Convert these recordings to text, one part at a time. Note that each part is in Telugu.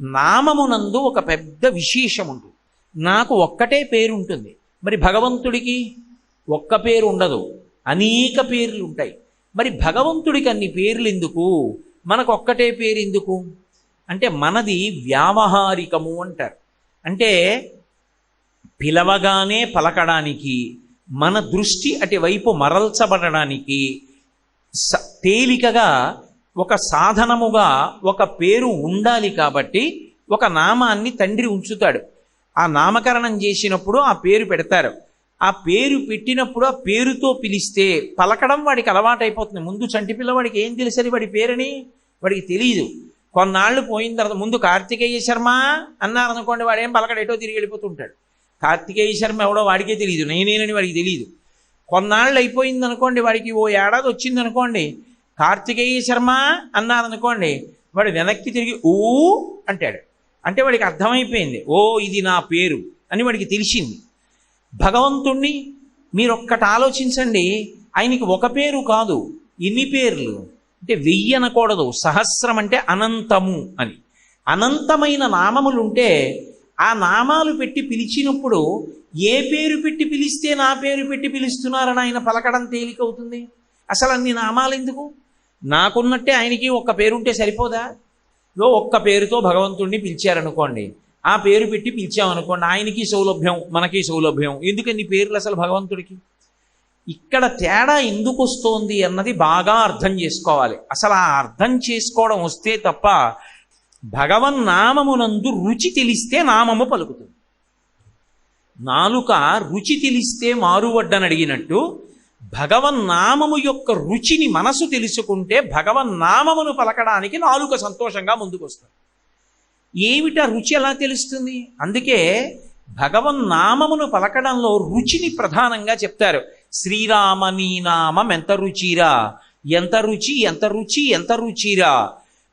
నామమునందు ఒక పెద్ద విశేషం ఉంటుంది నాకు ఒక్కటే పేరు ఉంటుంది మరి భగవంతుడికి ఒక్క పేరు ఉండదు అనేక పేర్లు ఉంటాయి మరి భగవంతుడికి అన్ని పేర్లు ఎందుకు మనకు ఒక్కటే పేరు ఎందుకు అంటే మనది వ్యావహారికము అంటారు. అంటే పిలవగానే పలకడానికి మన దృష్టి అటువైపు మరల్చబడడానికి స- తేలికగా ఒక సాధనముగా ఒక పేరు ఉండాలి కాబట్టి ఒక నామాన్ని తండ్రి ఉంచుతాడు. ఆ నామకరణం చేసినప్పుడు ఆ పేరు పెడతారు. ఆ పేరు పెట్టినప్పుడు ఆ పేరుతో పిలిస్తే పలకడం వాడికి అలవాటైపోతుంది. ముందు చంటి పిల్లవాడికి ఏం తెలుసని వాడి పేరని? వాడికి తెలియదు కొన్నాళ్ళు పోయిన తర్వాత ముందు కార్తికేయ శర్మ అన్నారనుకోండి వాడు ఏం పలకడేటో తిరిగి వెళ్ళిపోతుంటాడు. కార్తికేయ శర్మ ఎవడో వాడికే తెలియదు నేనేనని వాడికి తెలియదు కొన్నాళ్ళు అయిపోయింది అనుకోండి వాడికి ఓ ఏడాది వచ్చింది అనుకోండి కార్తికేయ శర్మ అన్నారనుకోండి వాడు వెనక్కి తిరిగి ఊ అంటాడు. అంటే వాడికి అర్థమైపోయింది. ఓ ఇది నా పేరు అని వాడికి తెలిసింది. భగవంతుణ్ణి మీరు ఒక్కటి ఆలోచించండి ఆయనకి ఒక పేరు కాదు ఎన్ని పేర్లు. అంటే వెయ్యి అనకూడదు సహస్రం అంటే అనంతము అని. అనంతమైన నామములుంటే ఆ నామాలు పెట్టి పిలిచినప్పుడు ఏ పేరు పెట్టి పిలిస్తే నా పేరు పెట్టి పిలుస్తున్నారని ఆయన పలకడం తేలికవుతుంది? అసలు అన్ని నామాలు ఎందుకు నాకున్నట్టే ఆయనకి ఒక్క పేరుంటే సరిపోదా? లో ఒక్క పేరుతో భగవంతుడిని పిలిచారనుకోండి. ఆ పేరు పెట్టి పిలిచామనుకోండి ఆయనకి సౌలభ్యం మనకి సౌలభ్యం. ఎందుకని పేర్లు అసలు భగవంతుడికి? ఇక్కడ తేడా ఎందుకు వస్తోంది అన్నది బాగా అర్థం చేసుకోవాలి. అసలు ఆ అర్థం చేసుకోవడం వస్తే తప్ప భగవన్ నామమునందు రుచి తెలిస్తే నామము పలుకుతుంది. నాలుక రుచి తెలిస్తే మారువడ్డని అడిగినట్టు భగవన్నామము యొక్క రుచిని మనసు తెలుసుకుంటే భగవన్నామమును పలకడానికి నాలుక సంతోషంగా ముందుకొస్తుంది. ఏమిటా రుచి ఎలా తెలుస్తుంది? అందుకే భగవన్నామమును పలకడంలో రుచిని ప్రధానంగా చెప్తారు. శ్రీరామ నీ నామం ఎంత రుచిరా? ఎంత రుచి? ఎంత రుచి? ఎంత రుచిరా?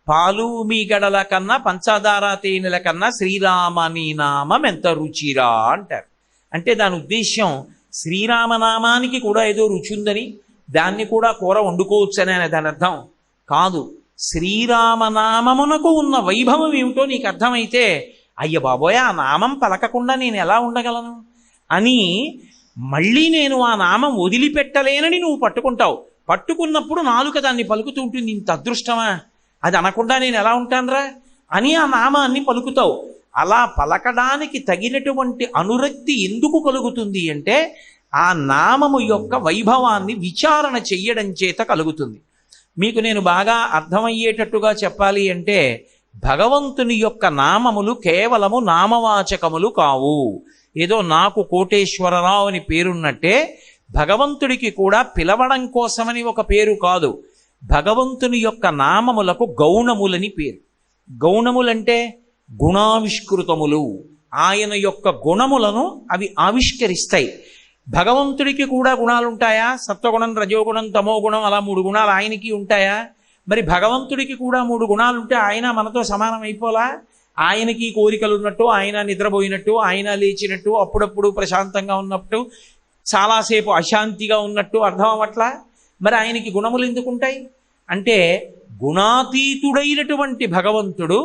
పాలు మీ గడల కన్నా పంచదార తేనెల కన్నా శ్రీరామ నీ నామం ఎంత రుచిరా అంటారు. అంటే దాని ఉద్దేశ్యం శ్రీరామనామానికి కూడా ఏదో రుచి ఉందని దాన్ని కూడా కూర వండుకోవచ్చని అనే దాని అర్థం కాదు. శ్రీరామనామమునకు ఉన్న వైభవం ఏమిటో నీకు అర్థమైతే అయ్య బాబోయ్ ఆ నామం పలకకుండా నేను ఎలా ఉండగలను? అని మళ్ళీ నేను ఆ నామం వదిలిపెట్టలేనని నువ్వు పట్టుకుంటావు. పట్టుకున్నప్పుడు నాలుక దాన్ని పలుకుతూ ఉంటుంది. ఇంత అదృష్టమా? అది అనకుండా నేను ఎలా ఉంటానురా? అని ఆ నామాన్ని పలుకుతావు. అలా పలకడానికి తగినటువంటి అనురక్తి ఎందుకు కలుగుతుంది అంటే ఆ నామము యొక్క వైభవాన్ని విచారణ చెయ్యడం చేత కలుగుతుంది. మీకు నేను బాగా అర్థమయ్యేటట్టుగా చెప్పాలి అంటే భగవంతుని యొక్క నామములు కేవలము నామవాచకములు కావు. ఏదో నాకు కోటేశ్వరరావు అని పేరున్నట్టే భగవంతుడికి కూడా పిలవడం కోసమని ఒక పేరు కాదు. భగవంతుని యొక్క నామములకు గౌణములని పేరు. గౌణములంటే గుణావిష్కృతములు. ఆయన యొక్క గుణములను అవి ఆవిష్కరిస్తాయి. భగవంతుడికి కూడా గుణాలు ఉంటాయా సత్వగుణం రజోగుణం తమో గుణం అలా మూడు గుణాలు ఆయనకి ఉంటాయా? మరి భగవంతుడికి కూడా మూడు గుణాలు ఉంటే ఆయన మనతో సమానం అయిపోలా? ఆయనకి కోరికలు ఉన్నట్టు ఆయన నిద్రపోయినట్టు ఆయన లేచినట్టు అప్పుడప్పుడు ప్రశాంతంగా ఉన్నట్టు చాలాసేపు అశాంతిగా ఉన్నట్టు అర్థం అవ్వట్లా మరి ఆయనకి గుణములు ఎందుకు ఉంటాయి అంటే గుణాతీతుడైనటువంటి భగవంతుడు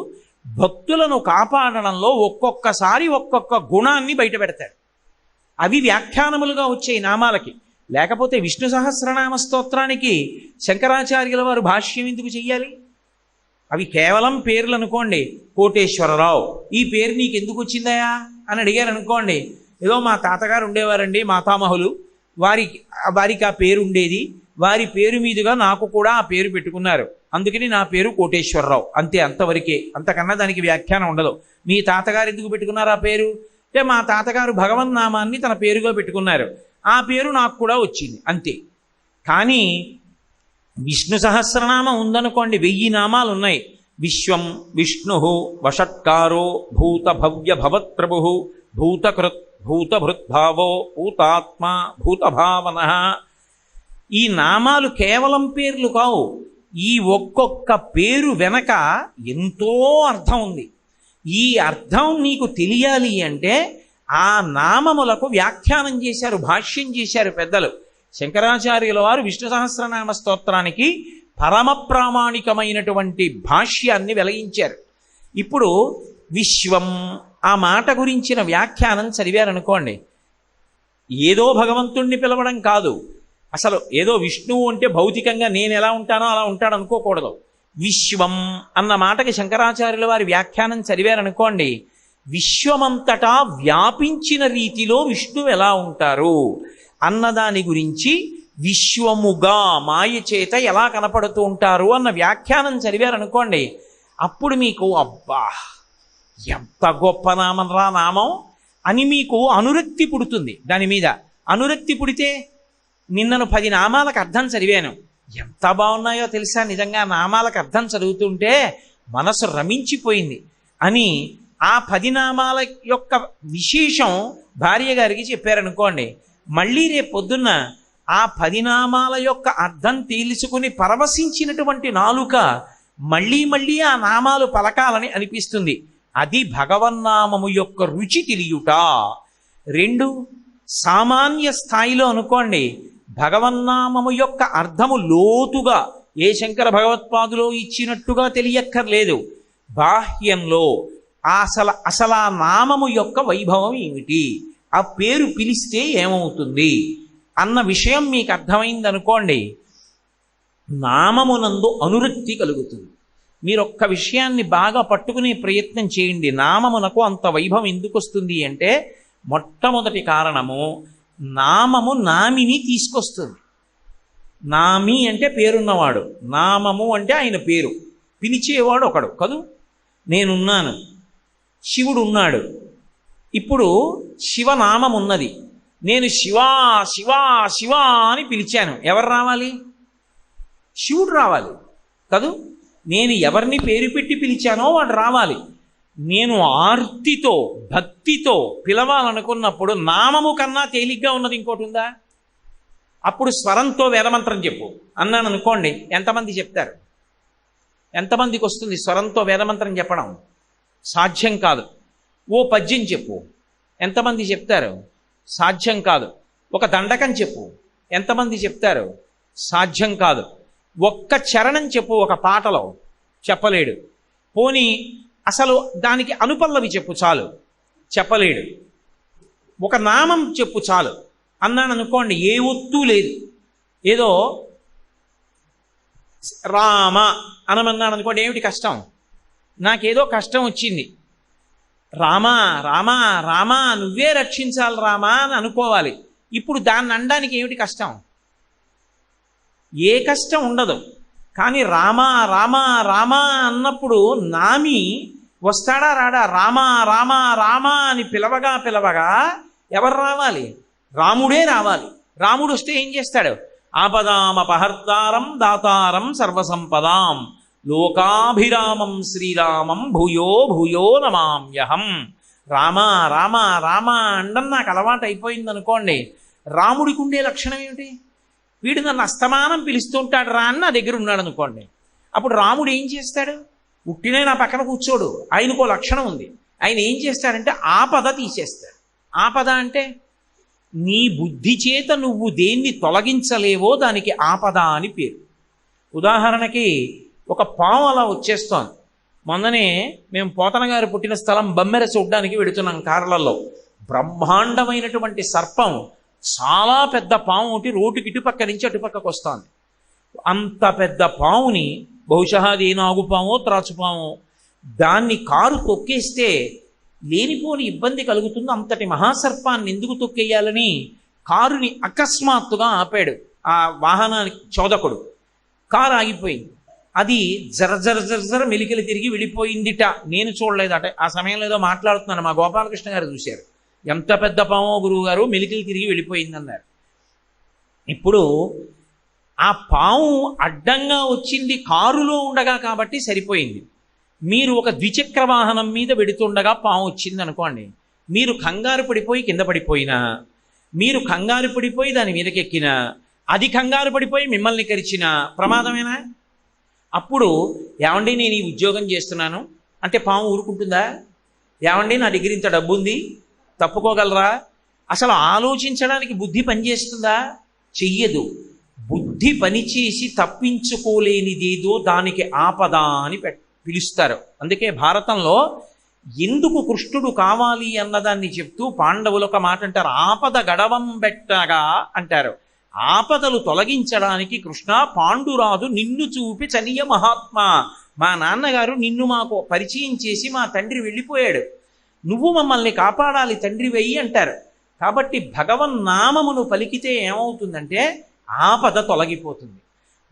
భక్తులను కాపాడడంలో ఒక్కొక్కసారి ఒక్కొక్క గుణాన్ని బయట పెడతాడు. అవి వ్యాఖ్యానములుగా వచ్చే నామాలకి. లేకపోతే విష్ణు సహస్రనామ స్తోత్రానికి శంకరాచార్యుల వారు భాష్యం ఎందుకు చెయ్యాలి? అవి కేవలం పేర్లు అనుకోండి. కోటేశ్వరరావు ఈ పేరు నీకు ఎందుకు వచ్చిందయా? అని అడిగారు అనుకోండి. ఏదో మా తాతగారు ఉండేవారండి మాతామహులు. వారికి వారికి ఆ పేరు ఉండేది. వారి పేరు మీదుగా నాకు కూడా ఆ పేరు పెట్టుకున్నారు. అందుకని నా పేరు కోటేశ్వరరావు. అంతే అంతవరకే. అంతకన్నా దానికి వ్యాఖ్యానం ఉండదు. మీ తాతగారు ఎందుకు పెట్టుకున్నారు ఆ పేరు? అంటే మా తాతగారు భగవన్నామాన్ని తన పేరుగా పెట్టుకున్నారు. ఆ పేరు నాకు కూడా వచ్చింది అంతే. కానీ విష్ణు సహస్రనామం ఉందనుకోండి వెయ్యి నామాలు ఉన్నాయి విశ్వం విష్ణు వషట్కారో భూత భవ్య భవత్ప్రభు భూతకృత్ భూతభృద్భావో భూతాత్మ భూతభావన. ఈ నామాలు కేవలం పేర్లు కావు. ఈ ఒక్కొక్క పేరు వెనక ఎంతో అర్థం ఉంది. ఈ అర్థం నీకు తెలియాలి అంటే ఆ నామములకు వ్యాఖ్యానం చేశారు భాష్యం చేశారు పెద్దలు. శంకరాచార్యుల వారు విష్ణు సహస్రనామ స్తోత్రానికి పరమ ప్రామాణికమైనటువంటి భాష్యాన్ని వెలయించారు ఇప్పుడు విశ్వం ఆ మాట గురించిన వ్యాఖ్యానం చదివారనుకోండి. ఏదో భగవంతుణ్ణి పిలవడం కాదు. అసలు ఏదో విష్ణువు అంటే భౌతికంగా నేను ఎలా ఉంటానో అలా ఉంటాడు అనుకోకూడదు. విశ్వం అన్న మాటకి శంకరాచార్యుల వారి వ్యాఖ్యానం చదివారనుకోండి విశ్వమంతటా వ్యాపించిన రీతిలో విష్ణువు ఎలా ఉంటారు అన్నదాని గురించి విశ్వముగా మాయ చేత ఎలా కనపడుతూ ఉంటారు అన్న వ్యాఖ్యానం చదివారనుకోండి అప్పుడు మీకు అబ్బా ఎంత గొప్ప నామం రా నామం అని మీకు అనురక్తి పుడుతుంది. దాని మీద అనురక్తి పుడితే నిన్నను పది నామాలకు అర్థం చదివాను. ఎంత బాగున్నాయో తెలుసా? నిజంగా నామాలకు అర్థం చదువుతుంటే మనసు రమించిపోయింది. అని ఆ పది నామాల యొక్క విశేషం భార్య గారికి చెప్పారనుకోండి మళ్ళీ రేపు పొద్దున్న ఆ పది నామాల యొక్క అర్థం తేల్చుకుని పరవశించినటువంటి నాలుక మళ్ళీ మళ్ళీ ఆ నామాలు పలకాలని అనిపిస్తుంది. అది భగవన్నామము యొక్క రుచి తెలియుట. రెండు సామాన్య స్థాయిలో అనుకోండి భగవన్నామము యొక్క అర్థము లోతుగా ఏ శంకర భగవత్పాదులో ఇచ్చినట్టుగా తెలియక్కర్లేదు. బాహ్యంలో అసలు అసలు ఆ నామము యొక్క వైభవం ఏమిటి? ఆ పేరు పిలిస్తే ఏమవుతుంది? అన్న విషయం మీకు అర్థమైంది అనుకోండి నామమునందు అనురక్తి కలుగుతుంది. మీరు ఒక్క విషయాన్ని బాగా పట్టుకునే ప్రయత్నం చేయండి. నామమునకు అంత వైభవం ఎందుకు వస్తుంది అంటే మొట్టమొదటి కారణము నామము నామిని తీసుకొస్తుంది. నామి అంటే పేరున్నవాడు. నామము అంటే ఆయన పేరు. పిలిచేవాడు ఒకడు. కదూ? నేనున్నాను. శివుడు ఉన్నాడు ఇప్పుడు శివనామం ఉన్నది నేను శివా శివా శివా అని పిలిచాను. ఎవరు రావాలి? శివుడు రావాలి. కదూ? నేను ఎవరిని పేరు పెట్టి పిలిచానో వాడు రావాలి. నేను ఆర్తితో భక్తితో పిలవాలనుకున్నప్పుడు నామము కన్నా తేలిగ్గా ఉన్నది ఇంకోటి ఉందా? అప్పుడు స్వరంతో వేదమంత్రం చెప్పు. అన్నాను అనుకోండి ఎంతమంది చెప్తారు? ఎంతమందికి వస్తుంది స్వరంతో వేదమంత్రం చెప్పడం? సాధ్యం కాదు. ఓ పద్యం చెప్పు. ఎంతమంది చెప్తారు? సాధ్యం కాదు. ఒక దండకం చెప్పు. ఎంతమంది చెప్తారు? సాధ్యం కాదు. ఒక్క చరణం చెప్పు ఒక పాటలో. చెప్పలేడు. పోనీ అసలు దానికి అనుపల్లవి చెప్పు చాలు. చెప్పలేడు. ఒక నామం చెప్పు చాలు. అన్నాను అనుకోండి ఏ ఒత్తు లేదు. ఏదో రామ అనమన్నాను అనుకోండి ఏమిటి కష్టం? నాకేదో కష్టం వచ్చింది. రామా రామా రామా నువ్వే రక్షించాలి రామా అని అనుకోవాలి. ఇప్పుడు దాన్ని అనడానికి ఏమిటి కష్టం? ఏ కష్టం ఉండదు. కానీ రామా రామా రామా అన్నప్పుడు నామి వస్తాడా రాడా? రామా రామా రామా అని పిలవగా పిలవగా ఎవరు రావాలి? రాముడే రావాలి. రాముడు వస్తే ఏం చేస్తాడు? ఆపదామపహర్తారం దాతారం సర్వసంపదాం. లోకాభిరామం శ్రీరామం భూయో భూయో నమామ్యహం. రామ రామ రామ అండం నాకు అలవాటు అయిపోయింది అనుకోండి రాముడికి ఉండే లక్షణం ఏమిటి? వీడు నన్ను అస్తమానం పిలుస్తుంటాడు రా అని నా దగ్గర ఉన్నాడు అనుకోండి. అప్పుడు రాముడు ఏం చేస్తాడు? ఉట్టినే నా పక్కన కూర్చోడు. ఆయనకో లక్షణం ఉంది. ఆయన ఏం చేస్తాడంటే ఆపద తీసేస్తాడు. ఆపద అంటే నీ బుద్ధి చేత నువ్వు దేన్ని తొలగించలేవో దానికి ఆపద అని పేరు. ఉదాహరణకి ఒక పాము అలా వచ్చేస్తోంది. మొన్ననే మేము పోతన గారు పుట్టిన స్థలం బమ్మెర చూడ్డానికి వెడుతున్నాం కార్లలో. బ్రహ్మాండమైనటువంటి సర్పం. చాలా పెద్ద పాము ఒకటి రోడ్డుకి ఇటుపక్క నుంచి అటుపక్కకు వస్తుంది. అంత పెద్ద పాముని బహుశా అది ఏ నాగుపామో త్రాచుపామో దాన్ని కారు తొక్కేస్తే లేనిపోని ఇబ్బంది కలుగుతుంది. అంతటి మహాసర్పాన్ని ఎందుకు తొక్కేయాలని కారుని అకస్మాత్తుగా ఆపాడు. ఆ వాహనానికి చోదకుడు. కారు ఆగిపోయింది. అది జర జర జర జర మెలికలు తిరిగి వెళ్ళిపోయిందిట నేను చూడలేదట. ఆ సమయంలో ఏదో మాట్లాడుతున్నాను. మా గోపాలకృష్ణ గారు చూశారు. ఎంత పెద్ద పామో గురువుగారు మెలికలు తిరిగి వెళ్ళిపోయిందన్నారు. ఇప్పుడు ఆ పాము అడ్డంగా వచ్చింది కారులో ఉండగా కాబట్టి సరిపోయింది. మీరు ఒక ద్విచక్ర వాహనం మీద వెడుతుండగా పాము వచ్చింది అనుకోండి మీరు కంగారు పడిపోయి కింద పడిపోయినా మీరు కంగారు పడిపోయి దాని మీదకెక్కినా అది కంగారు పడిపోయి మిమ్మల్ని కరిచిన ప్రమాదమేనా? అప్పుడు ఏమండి నేను ఈ ఉద్యోగం చేస్తున్నాను అంటే పాము ఊరుకుంటుందా? ఏమండి నా దగ్గర ఇంత డబ్బు ఉంది తప్పుకోగలరా? అసలు ఆలోచించడానికి బుద్ధి పనిచేస్తుందా? చెయ్యదు. బుద్ధి పనిచేసి తప్పించుకోలేనిదేదో దానికి ఆపద అని పె- పిలుస్తారు. అందుకే భారతంలో ఎందుకు కృష్ణుడు కావాలి అన్నదాన్ని చెప్తూ పాండవులు ఒక మాట అంటారు. ఆపద గడవం బెట్టగా అంటారు. ఆపదలు తొలగించడానికి కృష్ణ పాండురాజు నిన్ను చూపి చనియ మహాత్మా. మా నాన్నగారు నిన్ను మాకు పరిచయం చేసి మా తండ్రి వెళ్ళిపోయాడు. నువ్వు మమ్మల్ని కాపాడాలి తండ్రి వెయ్యి అంటారు. కాబట్టి భగవన్నామమును పలికితే ఏమవుతుందంటే ఆపద తొలగిపోతుంది.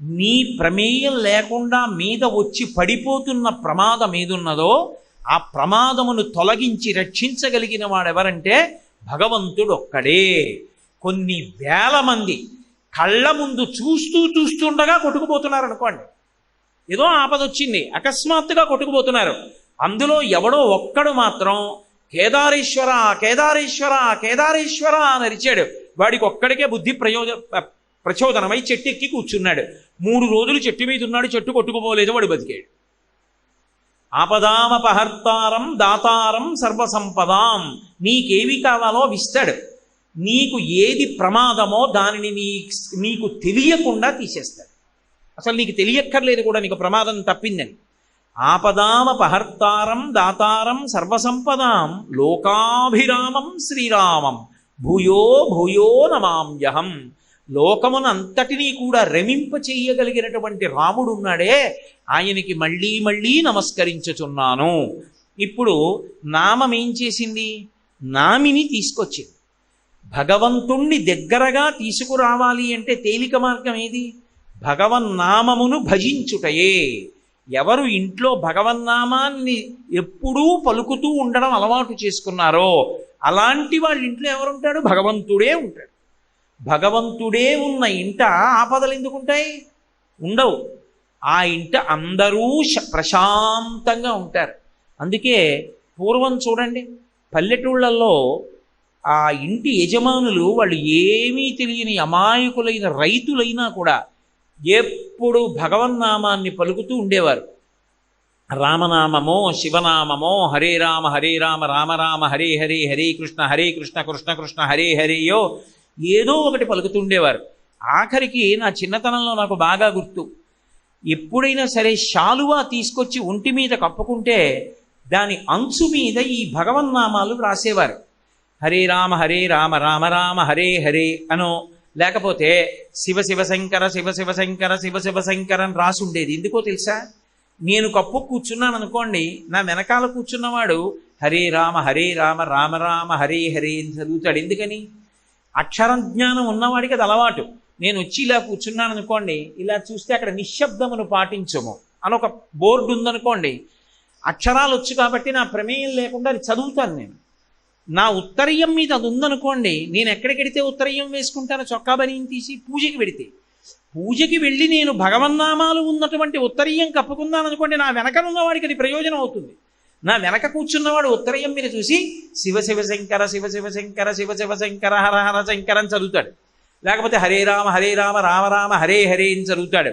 నీ ప్రమేయం లేకుండా మీద వచ్చి పడిపోతున్న ప్రమాదం ఏదున్నదో ఆ ప్రమాదమును తొలగించి రక్షించగలిగిన వాడెవరంటే భగవంతుడు ఒక్కడే. కొన్ని వేల మంది కళ్ళ ముందు చూస్తూ చూస్తుండగా కొట్టుకుపోతున్నారు అనుకోండి ఏదో ఆపద వచ్చింది అకస్మాత్తుగా కొట్టుకుపోతున్నారు. అందులో ఎవడో ఒక్కడు మాత్రం కేదారేశ్వర కేదారేశ్వర కేదారేశ్వర అని అరిచాడు. వాడికి ఒక్కడికే బుద్ధి ప్రయోజ ప్రచోదనమై చెట్టు ఎక్కి కూర్చున్నాడు. మూడు రోజులు చెట్టు మీద ఉన్నాడు చెట్టు కొట్టుకుపోలేదు వాడు బతికాడు. ఆపదామపహర్తారం దాతారం సర్వసంపదాం. నీకేవి కావాలో విస్తాడు. నీకు ఏది ప్రమాదమో దానిని నీ నీకు తెలియకుండా తీసేస్తాడు. అసలు నీకు తెలియక్కర్లేదు కూడా నీకు ప్రమాదం తప్పిందని. ఆపదామపహర్తారం దాతారం సర్వసంపదాం లోకాభిరామం శ్రీరామం భూయో భూయో నమామ్యహం లోకమునంతటినీ కూడా రమింప చెయ్యగలిగినటువంటి రాముడు ఉన్నాడే. ఆయనకి మళ్ళీ మళ్ళీ నమస్కరించుచున్నాను. ఇప్పుడు నామం ఏం చేసింది? నామిని తీసుకొచ్చింది. భగవంతుణ్ణి దగ్గరగా తీసుకురావాలి అంటే తేలిక మార్గం ఏది? భగవన్నామమును భజించుటయే. ఎవరు ఇంట్లో భగవన్నామాన్ని ఎప్పుడూ పలుకుతూ ఉండడం అలవాటు చేసుకున్నారో అలాంటి వాళ్ళ ఇంట్లో ఎవరుంటాడు? భగవంతుడే ఉంటాడు. భగవంతుడే ఉన్న ఇంట ఆపదలు ఎందుకుంటాయి? ఉండవు. ఆ ఇంట అందరూ ప్రశాంతంగా ఉంటారు. అందుకే పూర్వం చూడండి పల్లెటూళ్ళల్లో ఆ ఇంటి యజమానులు వాళ్ళు ఏమీ తెలియని అమాయకులైన రైతులైనా కూడా ఎప్పుడు భగవన్నామాన్ని పలుకుతూ ఉండేవారు. రామనామమో శివనామమో హరే రామ హరే రామ రామ రామ హరే హరే హరే కృష్ణ హరే కృష్ణ కృష్ణ కృష్ణ హరే హరేయో ఏదో ఒకటి పలుకుతుండేవారు ఆఖరికి నా చిన్నతనంలో నాకు బాగా గుర్తు. ఎప్పుడైనా సరే శాలువా తీసుకొచ్చి ఒంటి మీద కప్పుకుంటే దాని అంచు మీద ఈ భగవన్నామాలు రాసేవారు హరే రామ హరే రామ రామ రామ హరే హరే అనో లేకపోతే శివ శివ శంకర శివ శివ శంకర శివ శివ శంకర అని రాసి ఉండేది. ఎందుకో తెలుసా? నేను కప్పు కూర్చున్నాను అనుకోండి నా వెనకాల కూర్చున్నవాడు హరే రామ హరే రామ రామ రామ హరే హరే అని చదువుతాడు. ఎందుకని? అక్షరం జ్ఞానం ఉన్నవాడికి అది అలవాటు. నేను వచ్చి ఇలా కూర్చున్నాను అనుకోండి ఇలా చూస్తే అక్కడ నిశ్శబ్దమును పాటించము అని ఒక బోర్డు ఉందనుకోండి అక్షరాలు వచ్చు కాబట్టి నా ప్రమేయం లేకుండా అది చదువుతాను నేను. నా ఉత్తరీయం మీద అది ఉందనుకోండి నేను ఎక్కడికెడితే ఉత్తరీయం వేసుకుంటాను చొక్కా బనీని తీసి పూజకి పెడితే పూజకి వెళ్ళి నేను భగవన్నామాలు ఉన్నటువంటి ఉత్తరీయం కప్పుకున్నాను అనుకోండి నా వెనకనున్న వాడికి అది ప్రయోజనం అవుతుంది. నా వెనక కూర్చున్నవాడు ఉత్తరయం మీద చూసి శివ శివ శంకర శివ శివ శంకర శివ శివ శంకర హర హర శంకర అని చదువుతాడు. లేకపోతే హరే రామ హరే రామ రామ రామ హరే హరే అని చదువుతాడు.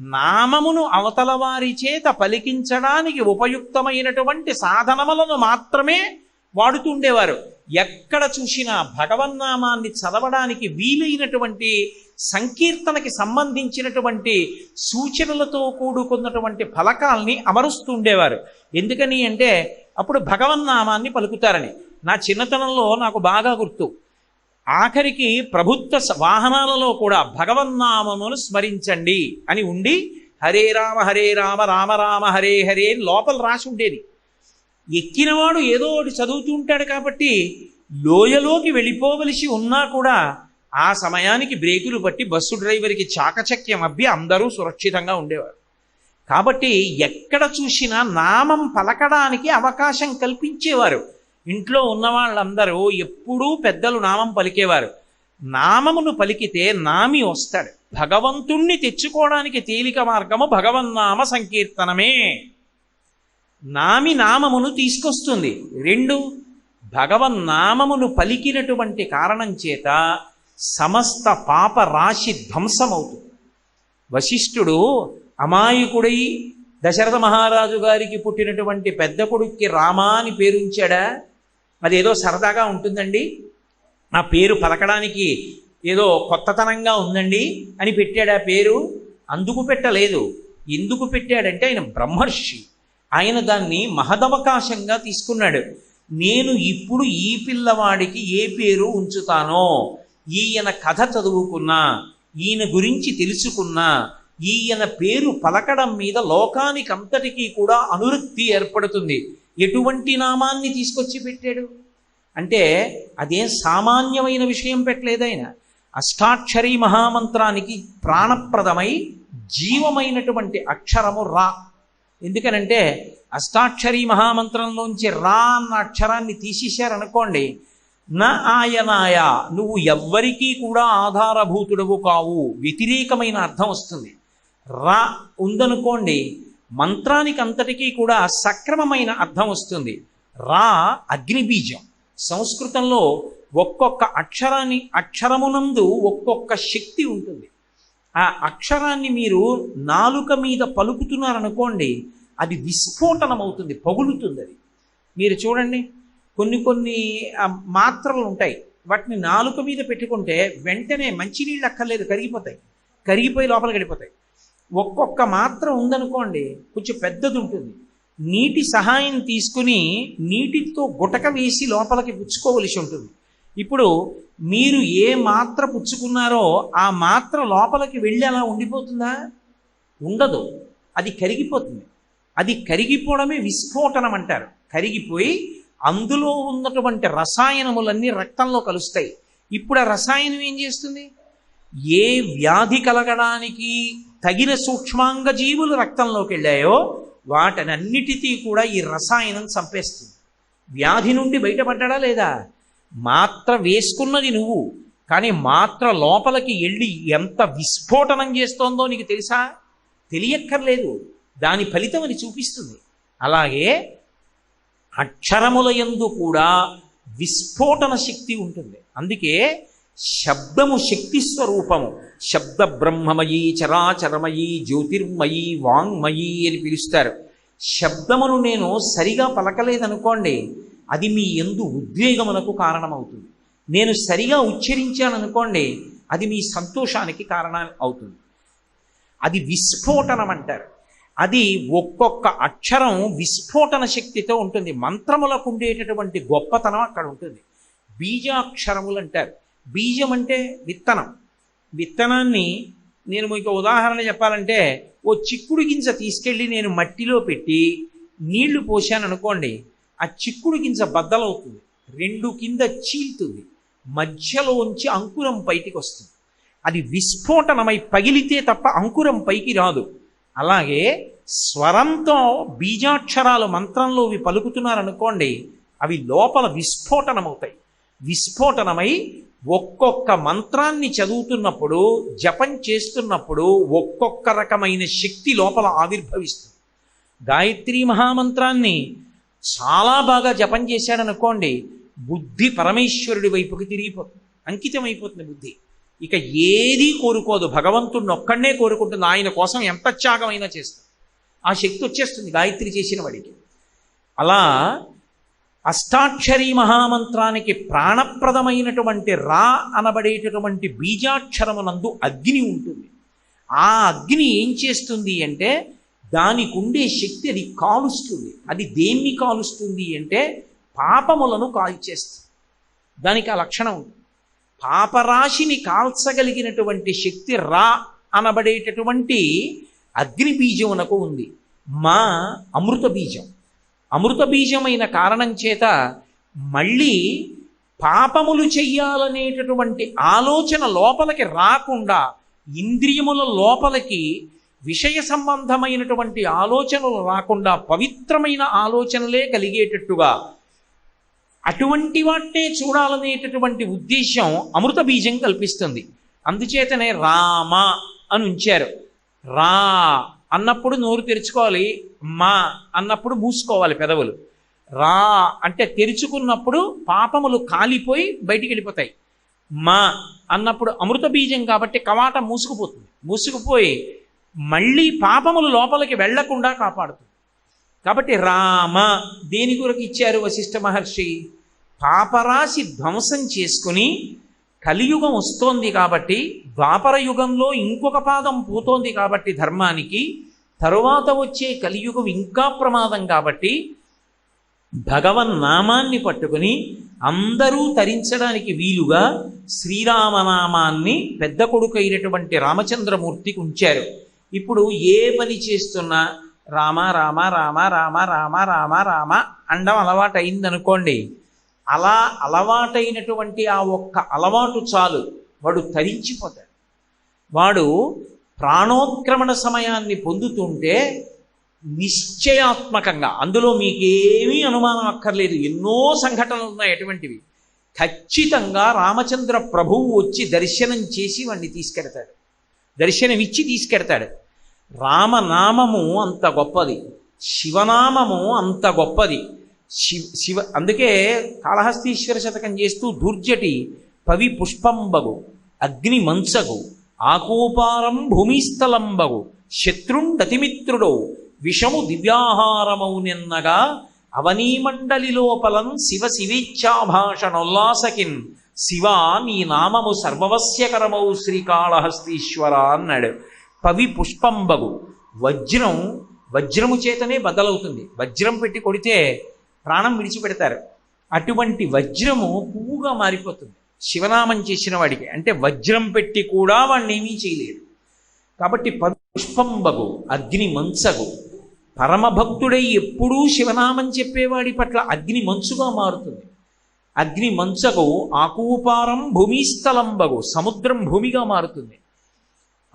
నామమును అవతల వారి చేత పలికించడానికి ఉపయుక్తమైనటువంటి సాధనములను మాత్రమే వాడుతూ ఉండేవారు. ఎక్కడ చూసినా భగవన్నామాన్ని చదవడానికి వీలైనటువంటి సంకీర్తనకి సంబంధించినటువంటి సూచనలతో కూడుకున్నటువంటి ఫలకాల్ని అమరుస్తూ ఉండేవారు. ఎందుకని అంటే అప్పుడు భగవన్నామాన్ని పలుకుతారని. నా చిన్నతనంలో నాకు బాగా గుర్తు. ఆఖరికి ప్రభుత్వ స- వాహనాలలో కూడా భగవన్నామమును స్మరించండి అని ఉండి హరే రామ హరే రామ రామ రామ హరే హరే అని లోపల రాసి ఉండేది. ఎక్కినవాడు ఏదో ఒకటి చదువుతూ ఉంటాడు కాబట్టి లోయలోకి వెళ్ళిపోవలసి ఉన్నా కూడా ఆ సమయానికి బ్రేకులు పట్టి బస్సు డ్రైవర్కి చాకచక్యం అబ్బి అందరూ సురక్షితంగా ఉండేవారు. కాబట్టి ఎక్కడ చూసినా నామం పలకడానికి అవకాశం కల్పించేవారు. ఇంట్లో ఉన్న వాళ్ళందరూ ఎప్పుడూ పెద్దలు నామం పలికేవారు. నామమును పలికితే నామి వస్తాడు. భగవంతుణ్ణి తెచ్చుకోవడానికి తేలిక మార్గము భగవన్నామ సంకీర్తనమే. నామి నామమును తీసుకొస్తుంది. రెండు భగవన్నామమును పలికినటువంటి కారణం చేత సమస్త పాప రాశి ధ్వంసమవుతుంది. వశిష్ఠుడు అమాయకుడై దశరథ మహారాజు గారికి పుట్టినటువంటి పెద్ద కొడుక్కి రామా అని పేరుంచాడా అదేదో సరదాగా ఉంటుందండి. ఆ పేరు పలకడానికి ఏదో కొత్తతనంగా ఉందండి అని పెట్టాడు ఆ పేరు? అందుకు పెట్టలేదు. ఎందుకు పెట్టాడంటే ఆయన బ్రహ్మర్షి. ఆయన దాన్ని మహదవకాశంగా తీసుకున్నాడు. నేను ఇప్పుడు ఈ పిల్లవాడికి ఏ పేరు ఉంచుతానో ఈయన కథ చదువుకున్నా ఈయన గురించి తెలుసుకున్నా ఈయన పేరు పలకడం మీద లోకానికంతటికీ కూడా అనురక్తి ఏర్పడుతుంది. ఎటువంటి నామాన్ని తీసుకొచ్చి పెట్టాడు? అంటే అదేం సామాన్యమైన విషయం పెట్టలేదు ఆయన. అష్టాక్షరీ మహామంత్రానికి ప్రాణప్రదమై జీవమైనటువంటి అక్షరము రా. ఎందుకనంటే అష్టాక్షరీ మహామంత్రంలోంచి రా అన్న అక్షరాన్ని తీసేశారనుకోండి నా ఆయనాయ నువ్వు ఎవ్వరికీ కూడా ఆధారభూతుడవు కావు వ్యతిరేకమైన అర్థం వస్తుంది. రా ఉందనుకోండి మంత్రానికి అంతటికీ కూడా సక్రమమైన అర్థం వస్తుంది. రా అగ్నిబీజం. సంస్కృతంలో ఒక్కొక్క అక్షరాన్ని అక్షరమునందు ఒక్కొక్క శక్తి ఉంటుంది. ఆ అక్షరాన్ని మీరు నాలుక మీద పలుకుతున్నారనుకోండి అది విస్ఫోటనం అవుతుంది పగులుతుంది అది. మీరు చూడండి కొన్ని కొన్ని మాత్రలు ఉంటాయి. వాటిని నాలుక మీద పెట్టుకుంటే వెంటనే మంచినీళ్ళు అక్కర్లేదు కరిగిపోతాయి. కరిగిపోయి లోపలికి వెళ్ళిపోతాయి ఒక్కొక్క మాత్ర ఉందనుకోండి కొంచెం పెద్దది ఉంటుంది. నీటి సహాయం తీసుకుని నీటితో గుటక వేసి లోపలికి పుచ్చుకోవలసి ఉంటుంది. ఇప్పుడు మీరు ఏ మాత్ర పుచ్చుకున్నారో ఆ మాత్ర లోపలికి వెళ్ళి అలా ఉండిపోతుందా? ఉండదు. అది కరిగిపోతుంది. అది కరిగిపోవడమే విస్ఫోటనం అంటారు. కరిగిపోయి అందులో ఉన్నటువంటి రసాయనములన్నీ రక్తంలో కలుస్తాయి. ఇప్పుడు ఆ రసాయనం ఏం చేస్తుంది? ఏ వ్యాధి కలగడానికి తగిన సూక్ష్మాంగ జీవులు రక్తంలోకి వెళ్ళాయో వాటనన్నిటికీ కూడా ఈ రసాయనం చంపేస్తుంది. వ్యాధి నుండి బయటపడ్డా లేదా? మాత్ర వేసుకున్నది నువ్వు కానీ మాత్ర లోపలికి వెళ్ళి ఎంత విస్ఫోటనం చేస్తోందో నీకు తెలుసా? తెలియక్కర్లేదు. దాని ఫలితం అని చూపిస్తుంది. అలాగే అక్షరముల యందు కూడా విస్ఫోటన శక్తి ఉంటుంది. అందుకే శబ్దము శక్తి స్వరూపము. శబ్ద బ్రహ్మమయీ చరాచరమయీ జ్యోతిర్మయీ వాంగ్మయీ అని పిలుస్తారు. శబ్దమును నేను సరిగా పలకలేదనుకోండి అది మీ ఎందు ఉద్వేగములకు కారణమవుతుంది. నేను సరిగా ఉచ్చరించాననుకోండి అది మీ సంతోషానికి కారణం అవుతుంది. అది విస్ఫోటనం అంటారు అది ఒక్కొక్క అక్షరం విస్ఫోటన శక్తితో ఉంటుంది. మంత్రములకు ఉండేటటువంటి గొప్పతనం అక్కడ ఉంటుంది. బీజాక్షరములు అంటారు బీజం అంటే విత్తనం. విత్తనాన్ని నేను మీకు ఉదాహరణ చెప్పాలంటే ఓ చిక్కుడు గింజ తీసుకెళ్ళి నేను మట్టిలో పెట్టి నీళ్ళు పోసాను అనుకోండి ఆ చిక్కుడు గింజ బద్దలవుతుంది. రెండు కింద చీలుతుంది. మధ్యలోంచి అంకురం బయటికి వస్తుంది. అది విస్ఫోటనమై పగిలితే తప్ప అంకురం పైకి రాదు. అలాగే స్వరంతో బీజాక్షరాలు మంత్రంలోవి పలుకుతున్నారనుకోండి అవి లోపల విస్ఫోటనమవుతాయి. విస్ఫోటనమై ఒక్కొక్క మంత్రాన్ని చదువుతున్నప్పుడు జపం చేస్తున్నప్పుడు ఒక్కొక్క రకమైన శక్తి లోపల ఆవిర్భవిస్తుంది. గాయత్రి మహామంత్రాన్ని చాలా బాగా జపం చేశాడనుకోండి బుద్ధి పరమేశ్వరుడి వైపుకి తిరిగిపోతుంది. అంకితమైపోతుంది బుద్ధి. ఇక ఏదీ కోరుకోదు. భగవంతుడిని ఒక్కడనే కోరుకుంటుంది. ఆయన కోసం ఎంత త్యాగమైనా చేస్తుంది ఆ శక్తి వచ్చేస్తుంది గాయత్రి చేసిన వాడికి. అలా అష్టాక్షరీ మహామంత్రానికి ప్రాణప్రదమైనటువంటి రా అనబడేటటువంటి బీజాక్షరమునందు అగ్ని ఉంటుంది. ఆ అగ్ని ఏం చేస్తుంది అంటే దానికి ఉండే శక్తి అది కాలుస్తుంది. అది దేన్ని కాలుస్తుంది అంటే పాపములను కాల్చేస్తుంది. దానికి ఆ లక్షణం ఉంది. పాపరాశిని కాల్చగలిగినటువంటి శక్తి రా అనబడేటటువంటి అగ్ని బీజమునకు ఉంది. మా అమృత బీజం అమృత బీజమైన కారణం చేత మళ్ళీ పాపములు చెయ్యాలనేటటువంటి ఆలోచన లోపలికి రాకుండా ఇంద్రియముల లోపలికి విషయ సంబంధమైనటువంటి ఆలోచనలు రాకుండా పవిత్రమైన ఆలోచనలే కలిగేటట్టుగా అటువంటి వాటినే చూడాలనేటటువంటి ఉద్దేశం అమృత బీజం కల్పిస్తుంది. అందుచేతనే రామ అని ఉంచారు. రా అన్నప్పుడు నోరు తెరుచుకోవాలి మా అన్నప్పుడు మూసుకోవాలి పెదవులు. రా అంటే తెరుచుకున్నప్పుడు పాపములు కాలిపోయి బయటికి వెళ్ళిపోతాయి. మా అన్నప్పుడు అమృత బీజం కాబట్టి కవాట మూసుకుపోతుంది. మూసుకుపోయి మళ్ళీ పాపములు లోపలికి వెళ్ళకుండా కాపాడుతుంది. కాబట్టి రామ దేని కొరకు ఇచ్చారు వశిష్ఠ మహర్షి? పాపరాశి ధ్వంసం చేసుకుని కలియుగం వస్తోంది కాబట్టి ద్వాపర యుగంలో ఇంకొక పాదం పోతోంది కాబట్టి ధర్మానికి తరువాత వచ్చే కలియుగం ఇంకా ప్రమాదం కాబట్టి భగవన్ నామాన్ని పట్టుకుని అందరూ తరించడానికి వీలుగా శ్రీరామనామాన్ని పెద్ద కొడుకైనటువంటి రామచంద్రమూర్తికి ఉంచారు. ఇప్పుడు ఏ పని చేస్తున్నా రామ రామ రామ రామ రామ రామ రామ అండం అలవాటు అయిందనుకోండి అలా అలవాటైనటువంటి ఆ ఒక్క అలవాటు చాలు. వాడు తరించిపోతాడు. వాడు ప్రాణోత్క్రమణ సమయాన్ని పొందుతుంటే నిశ్చయాత్మకంగా అందులో మీకేమీ అనుమానం అక్కర్లేదు. ఎన్నో సంఘటనలు ఉన్నాయి అటువంటివి. ఖచ్చితంగా రామచంద్ర ప్రభువు వచ్చి దర్శనం చేసి వాడిని తీసుకెడతాడు దర్శనమిచ్చి తీసుకెడతాడు. రామనామము అంత గొప్పది. శివనామము అంత గొప్పది. శివ శివ అందుకే కాళహస్తీశ్వర శతకం చేస్తూ దుర్జటి పవి పుష్పంబగు అగ్ని మంచగు ఆకూపారం భూమిస్థలంబగు శత్రుండతిమిత్రుడో విషము దివ్యాహారమౌ నిన్నగా అవనీమండలి లోపలం శివ శివేచ్ఛాభాషణోల్లాసకిన్ శివ నీ నామము సర్వవస్యకరమౌ శ్రీకాళహస్తీశ్వర అన్నాడు. పవి పుష్పంబగు. వజ్రం వజ్రము చేతనే బద్దలవుతుంది. వజ్రం పెట్టి కొడితే ప్రాణం విడిచిపెడతారు. అటువంటి వజ్రము పువ్వుగా మారిపోతుంది. శివనామం చేసిన వాడికి. అంటే వజ్రం పెట్టి కూడా వాడిని ఏమీ చేయలేడు కాబట్టి పుష్పంబగు అగ్ని మంచగు. పరమభక్తుడై ఎప్పుడూ శివనామం చెప్పేవాడి పట్ల అగ్ని మంచుగా మారుతుంది. అగ్ని మంచకు ఆకూపారం భూమిస్థలంబగు సముద్రం భూమిగా మారుతుంది.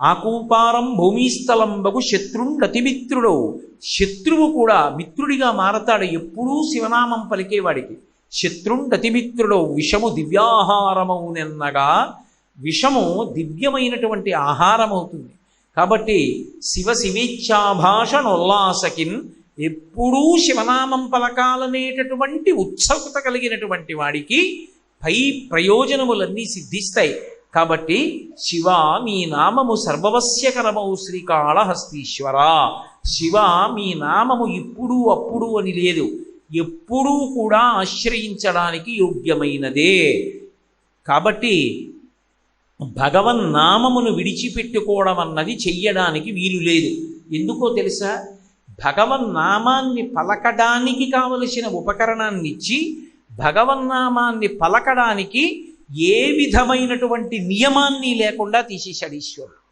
ఆకూపారం భూమిస్థలంబగు శత్రుండతిమిత్రుడవు. శత్రువు కూడా మిత్రుడిగా మారతాడు ఎప్పుడూ శివనామం పలికేవాడికి శత్రుండతిమిత్రుడవు విషము దివ్యాహారమౌనెన్నగా విషము దివ్యమైనటువంటి ఆహారం అవుతుంది కాబట్టి శివ శివేచ్ఛాభాషణోల్లాసకిన్ ఎప్పుడూ శివనామం పలకాలనేటటువంటి ఉత్సుకత కలిగినటువంటి వాడికి పై ప్రయోజనములన్నీ సిద్ధిస్తాయి. కాబట్టి శివ మీ నామము సర్వవస్యకరమౌ శ్రీకాళహస్తీశ్వర. శివ మీ నామము ఇప్పుడు అప్పుడు అని లేదు. ఎప్పుడూ కూడా ఆశ్రయించడానికి యోగ్యమైనదే. కాబట్టి భగవన్నామమును విడిచిపెట్టుకోవడం అన్నది చెయ్యడానికి వీలు లేదు. ఎందుకో తెలుసా? భగవన్నామాన్ని పలకడానికి కావలసిన ఉపకరణాన్ని ఇచ్చి భగవన్నామాన్ని పలకడానికి ఏ విధమైనటువంటి నియమాన్ని లేకుండా తీసేశాడు ఈశ్వరుడు.